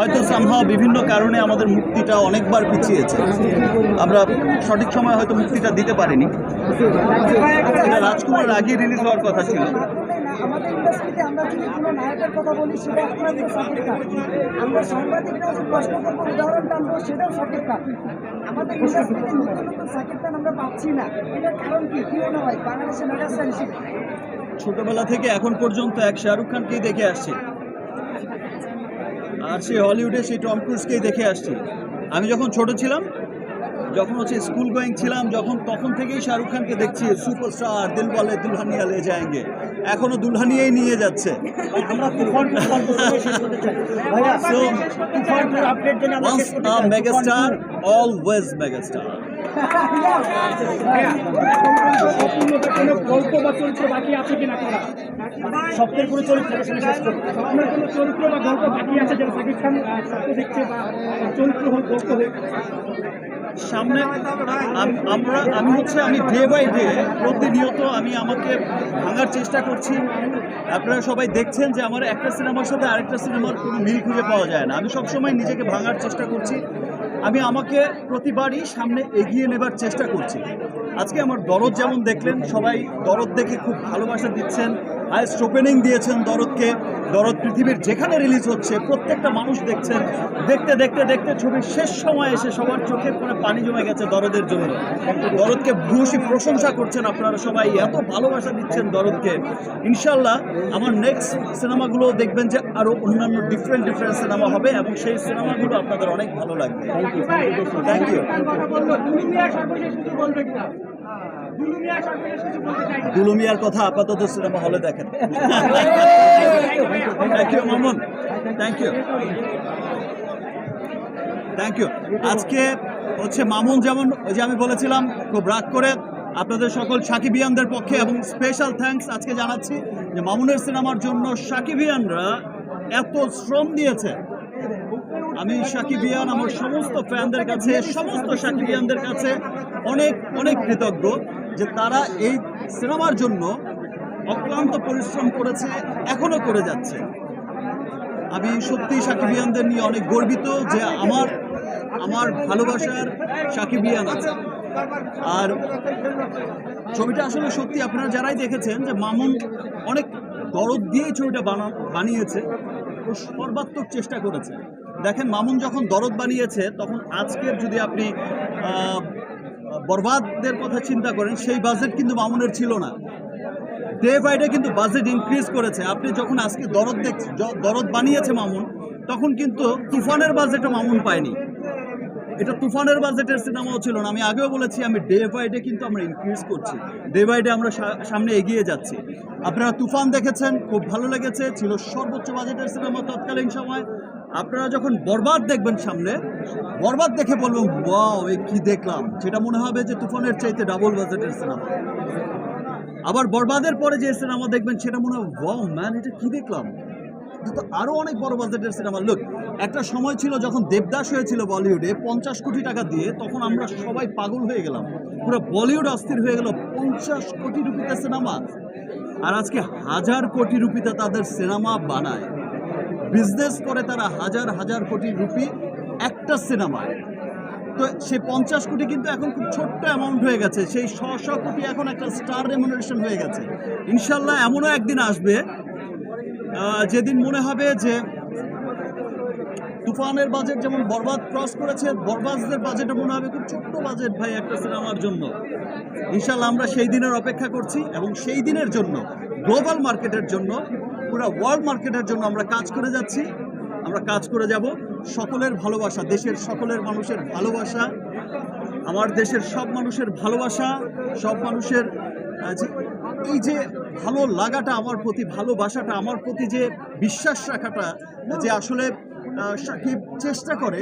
হয়তো সামহাও বিভিন্ন কারণে আমাদের মুক্তিটা অনেকবার পিছিয়েছে। আমরা সঠিক সময় হয়তো মুক্তিটা দিতে পারিনি। রাজকুমার আগে রিলিজ হওয়ার কথা ছিল। ছোটবেলা থেকে এখন পর্যন্ত এক শাহরুখ খানকেই দেখে আসছি। আর সেই হলিউডে সেই টম ক্রুজকেই দেখে আসছি। আমি যখন ছোট ছিলাম যখন হচ্ছে স্কুল গোয়িং ছিলাম যখন তখন থেকেই শাহরুখ খানকে দেখছি সুপারস্টার দিল বলে দুলহানিয়া লে যায়েঙ্গে। এখনও দুলহানিয়াই নিয়ে যাচ্ছে। আমরা তুফান তুফান কোনো গল্প বা চরিত্র বাকি আছে কিনা করা স্বপ্নের কোনো চরিত্র শেষ কোনো চরিত্র বা গল্প বাকি আছে যেটা সাকিব খান স্বপ্ন দেখছে বা চরিত্র হোক গল্প হোক। সামনে আমরা আমি হচ্ছে আমি ডে বাই ডে প্রতিনিয়ত আমি আমাকে ভাঙার চেষ্টা করছি। আপনারা সবাই দেখছেন যে আমার একটা সিনেমার সাথে আরেকটা সিনেমার কোনো মিল খুঁজে পাওয়া যায় না। আমি সবসময় নিজেকে ভাঙার চেষ্টা করছি। আমি আমাকে প্রতিবারই সামনে এগিয়ে নেবার চেষ্টা করছি। আজকে আমার দরদ যেমন দেখলেন, সবাই দরদ দেখে খুব ভালোবাসা দিচ্ছেন। হায়েস্ট ওপেনিং দিয়েছেন দরদকে। দরদ পৃথিবীর যেখানে রিলিজ হচ্ছে প্রত্যেকটা মানুষ দেখছেন দেখতে দেখতে দেখতে ছবির শেষ সময় এসে সবার চোখের কোণে পানি জমে গেছে দরদের জন্য দরদকে ভূয়সী প্রশংসা করছেন আপনারা সবাই এত ভালোবাসা দিচ্ছেন দরদকে। ইনশাল্লাহ আমার নেক্সট সিনেমাগুলো দেখবেন যে আরও অন্যান্য ডিফারেন্ট ডিফারেন্ট সিনেমা হবে এবং সেই সিনেমাগুলো আপনাদের অনেক ভালো লাগবে। থ্যাংক ইউ কথা বলল দুলুমিয়ার কথা আপাতত সিনেমা হলে দেখেন। Thank you Mamun. Thank you thank you আজকে হচ্ছে মামুন যেমন, ওই যে আমি বলেছিলাম, খুব রাগ করে আপনাদের সকল সাকিবিয়ানদের পক্ষে এবং স্পেশাল থ্যাঙ্কস আজকে জানাচ্ছি যে মামুনের সিনেমার জন্য সাকিবিয়ানরা এত শ্রম দিয়েছে। আমি সাকিবিয়ান, আমার সমস্ত ফ্যানদের কাছে, সমস্ত সাকিবিয়ানদের কাছে অনেক অনেক কৃতজ্ঞ যে তারা এই সিনেমার জন্য অক্লান্ত পরিশ্রম করেছে, এখনও করে যাচ্ছে। আমি সত্যি সাকিবিয়ানদের নিয়ে অনেক গর্বিত যে আমার আমার ভালোবাসার সাকিবিয়ান আছে। আর ছবিটা আসলে সত্যি আপনারা যারাই দেখেছেন যে মামুন অনেক দরদ দিয়ে ছবিটা বানা, বানিয়েছে সর্বাত্মক চেষ্টা করেছে। দেখেন, মামুন যখন দরদ বানিয়েছে, তখন আজকের যদি আপনি বরবাদদের কথা চিন্তা করেন, সেই বাজেট কিন্তু মামুনের ছিল না। ডে বাই ডে কিন্তু বাজেট ইনক্রিজ করেছে। আপনি যখন আজকে দরদ দেখ দরদ বানিয়েছে মামুন, তখন কিন্তু তুফানের বাজেটও মামুন পায়নি। এটা তুফানের বাজেটের সিনেমাও ছিল না। আমি আগেও বলেছি, আমি ডে বাই ডে কিন্তু আমরা ইনক্রিজ করছি। ডে বাই ডে আমরা সামনে এগিয়ে যাচ্ছি। আপনারা তুফান দেখেছেন, খুব ভালো লেগেছে, ছিল সর্বোচ্চ বাজেটের সিনেমা তৎকালীন সময়। আপনারা যখন বরবাদ দেখবেন সামনে, বরবাদ দেখে বলবেন, ওয়াও, এ কি দেখলাম? সেটা মনে হবে যে তুফানের চাইতে ডাবল বাজেটের সিনেমা। আবার বরবাদের পরে যে সিনেমা দেখবেন, সেটা মনে হয় ওয়াও, ম্যান, এটা কি দেখলাম? তো আরও অনেক বড় বাজেটের সিনেমা। লুক একটা সময় ছিল যখন দেবদাস হয়েছিল বলিউডে পঞ্চাশ কোটি টাকা দিয়ে, তখন আমরা সবাই পাগল হয়ে গেলাম। পুরো বলিউড অস্থির হয়ে গেল পঞ্চাশ কোটি রুপিতে সিনেমা। আর আজকে হাজার কোটি রুপিতে তাদের সিনেমা বানায়। বিজনেস করে তারা হাজার হাজার কোটি রুপি একটা সিনেমায়। তো সে পঞ্চাশ কোটি কিন্তু এখন খুব ছোট্ট অ্যামাউন্ট হয়ে গেছে। সেই শ শ কোটি এখন একটা স্টার রেমুনারেশন হয়ে গেছে। ইনশাল্লাহ এমনও একদিন আসবে যেদিন মনে হবে যে তুফানের বাজেট যেমন বরবাদ ক্রস করেছে, বরবাদদের বাজেটও মনে হবে খুব ছোট্ট বাজেট ভাই একটা সিনেমার জন্য। ইনশাল্লাহ আমরা সেই দিনের অপেক্ষা করছি এবং সেই দিনের জন্য গ্লোবাল মার্কেটের জন্য, পুরো ওয়ার্ল্ড মার্কেটের জন্য আমরা কাজ করে যাচ্ছি। আমরা কাজ করে যাব সকলের ভালোবাসা, দেশের সকলের মানুষের ভালোবাসা, আমার দেশের সব মানুষের ভালোবাসা, সব মানুষের এই যে ভালো লাগাটা, আমার প্রতি ভালোবাসাটা, আমার প্রতি যে বিশ্বাস রাখাটা, যে আসলে সাকিব চেষ্টা করে